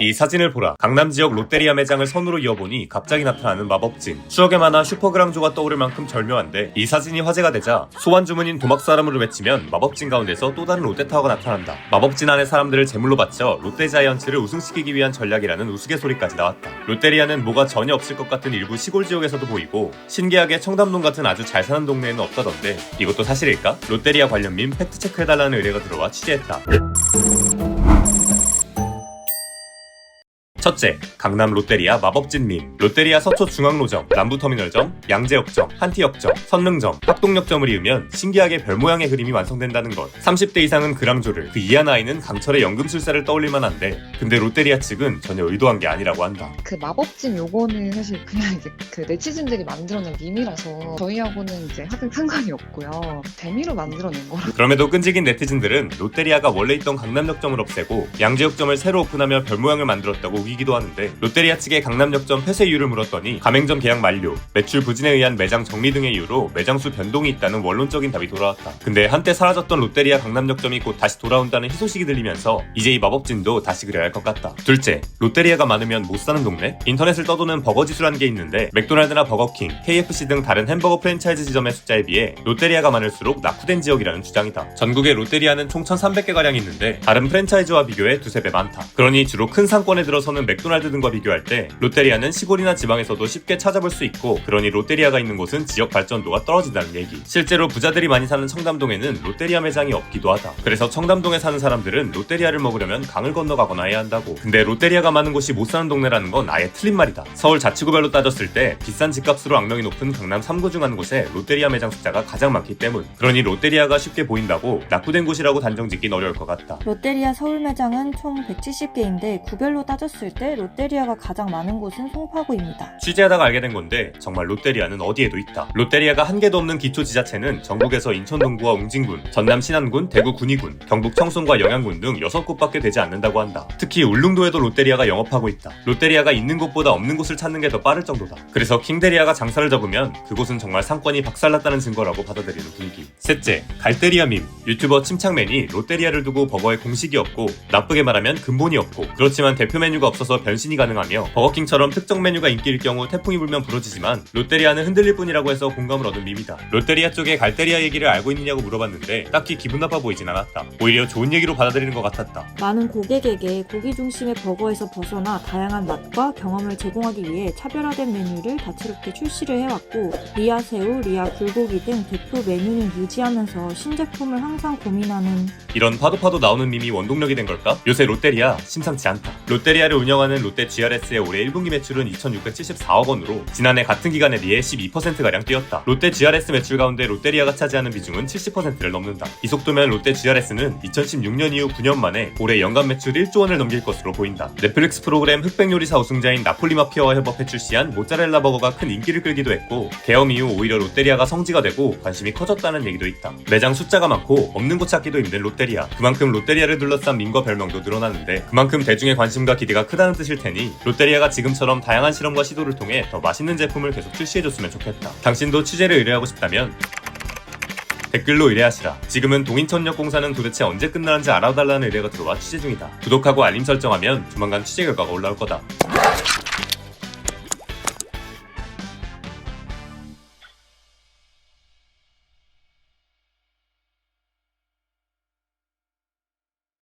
이 사진을 보라. 강남 지역 롯데리아 매장을 선으로 이어보니 갑자기 나타나는 마법진. 추억의 만화 슈퍼그랑조가 떠오를 만큼 절묘한데 이 사진이 화제가 되자 소환 주문인 도막 사람으로 외치면 마법진 가운데서 또 다른 롯데타워가 나타난다. 마법진 안의 사람들을 제물로 바쳐 롯데 자이언츠를 우승시키기 위한 전략이라는 우스갯소리까지 나왔다. 롯데리아는 뭐가 전혀 없을 것 같은 일부 시골 지역에서도 보이고 신기하게 청담동 같은 아주 잘 사는 동네에는 없다던데 이것도 사실일까? 롯데리아 관련 민 팩트체크해달라는 의뢰가 들어와 취재했다. 첫째, 강남 롯데리아 마법진 민 롯데리아 서초 중앙로점, 남부터미널점, 양재역점, 한티역점, 선릉점, 합동역점을 이으면 신기하게 별 모양의 그림이 완성된다는 것 30대 이상은 그랑조를 그 이하 나이는 강철의 연금술사를 떠올릴 만한데 근데 롯데리아 측은 전혀 의도한 게 아니라고 한다 그 마법진 요거는 사실 그냥 이제 그 네티즌들이 만들어낸 밈이라서 저희하고는 이제 하등 상관이 없고요. 재미로 만들어낸 거라. 그럼에도 끈질긴 네티즌들은 롯데리아가 원래 있던 강남역점을 없애고 양재역점을 새로 오픈하며 별 모양을 만들었다고 우기 기도 하는데 롯데리아 측의 강남역점 폐쇄 이유를 물었더니 가맹점 계약 만료, 매출 부진에 의한 매장 정리 등의 이유로 매장 수 변동이 있다는 원론적인 답이 돌아왔다. 근데 한때 사라졌던 롯데리아 강남역점이 곧 다시 돌아온다는 희소식이 들리면서 이제 이 마법진도 다시 그려야 할 것 같다. 둘째, 롯데리아가 많으면 못 사는 동네? 인터넷을 떠도는 버거 지수라는 게 있는데 맥도날드나 버거킹, KFC 등 다른 햄버거 프랜차이즈 지점의 숫자에 비해 롯데리아가 많을수록 낙후된 지역이라는 주장이다. 전국에 롯데리아는 총 1,300개가량 있는데 다른 프랜차이즈와 비교해 두세 배 많다. 그러니 주로 큰 상권에 들어서는 맥도날드 등과 비교할 때 롯데리아는 시골이나 지방에서도 쉽게 찾아볼 수 있고 그러니 롯데리아가 있는 곳은 지역 발전도가 떨어진다는 얘기. 실제로 부자들이 많이 사는 청담동에는 롯데리아 매장이 없기도 하다. 그래서 청담동에 사는 사람들은 롯데리아를 먹으려면 강을 건너가거나 해야 한다고. 근데 롯데리아가 많은 곳이 못 사는 동네라는 건 아예 틀린 말이다. 서울 자치구별로 따졌을 때 비싼 집값으로 악명이 높은 강남 3구 중 한 곳에 롯데리아 매장 숫자가 가장 많기 때문. 그러니 롯데리아가 쉽게 보인다고 낙후된 곳이라고 단정짓긴 어려울 것 같다. 롯데리아 서울 매장은 총 170개인데 구별로 따졌을 때 롯데리아가 가장 많은 곳은 송파구입니다. 취재하다가 알게 된 건데 정말 롯데리아는 어디에도 있다. 롯데리아가 한 개도 없는 기초 지자체는 전국에서 인천 동구와 웅진군, 전남 신안군, 대구 군위군, 경북 청송과 영양군 등 6곳밖에 되지 않는다고 한다. 특히 울릉도에도 롯데리아가 영업하고 있다. 롯데리아가 있는 곳보다 없는 곳을 찾는 게 더 빠를 정도다. 그래서 킹데리아가 장사를 접으면 그곳은 정말 상권이 박살났다는 증거라고 받아들이는 분위기. 셋째, 갈데리아 밈. 유튜버 침착맨이 롯데리아를 두고 버거에 공식이 없고 나쁘게 말하면 근본이 없고 그렇지만 대표 메뉴가 없 어서 변신이 가능하며 버거킹처럼 특정 메뉴가 인기일 경우 태풍이 불면 부러지지만 롯데리아는 흔들릴 뿐이라고 해서 공감을 얻은 밈이다. 롯데리아 쪽에 갈데리아 얘기를 알고 있느냐고 물어봤는데 딱히 기분 나빠 보이진 않았다. 오히려 좋은 얘기로 받아들이는 것 같았다. 많은 고객에게 고기 중심의 버거에서 벗어나 다양한 맛과 경험을 제공하기 위해 차별화된 메뉴를 다채롭게 출시를 해왔고 리아 새우, 리아 불고기 등 대표 메뉴는 유지하면서 신제품을 항상 고민하는 이런 파도파도 나오는 밈이 원동력이 된 걸까? 요새 롯데리아 심상치 않다. 롯데리아를 운영하는 롯데 GRS의 올해 1분기 매출은 2,674억 원으로 지난해 같은 기간에 비해 12%가량 뛰었다. 롯데 GRS 매출 가운데 롯데리아가 차지하는 비중은 70%를 넘는다. 이 속도면 롯데 GRS는 2016년 이후 9년 만에 올해 연간 매출 1조 원을 넘길 것으로 보인다. 넷플릭스 프로그램 흑백 요리사 우승자인 나폴리 마피아와 협업해 출시한 모짜렐라 버거가 큰 인기를 끌기도 했고 개엄 이후 오히려 롯데리아가 성지가 되고 관심이 커졌다는 얘기도 있다. 매장 숫자가 많고 없는 곳 찾기도 힘든 롯데리아. 그만큼 롯데리아를 둘러싼 밈과 별명도 늘어나는데 그만큼 대중의 관심과 기대가 크다는 뜻일 테니 롯데리아가 지금처럼 다양한 실험과 시도를 통해 더 맛있는 제품을 계속 출시해줬으면 좋겠다. 당신도 취재를 의뢰하고 싶다면 댓글로 의뢰하시라. 지금은 동인천역 공사는 도대체 언제 끝나는지 알아달라는 의뢰가 들어와 취재 중이다. 구독하고 알림 설정하면 조만간 취재 결과가 올라올 거다.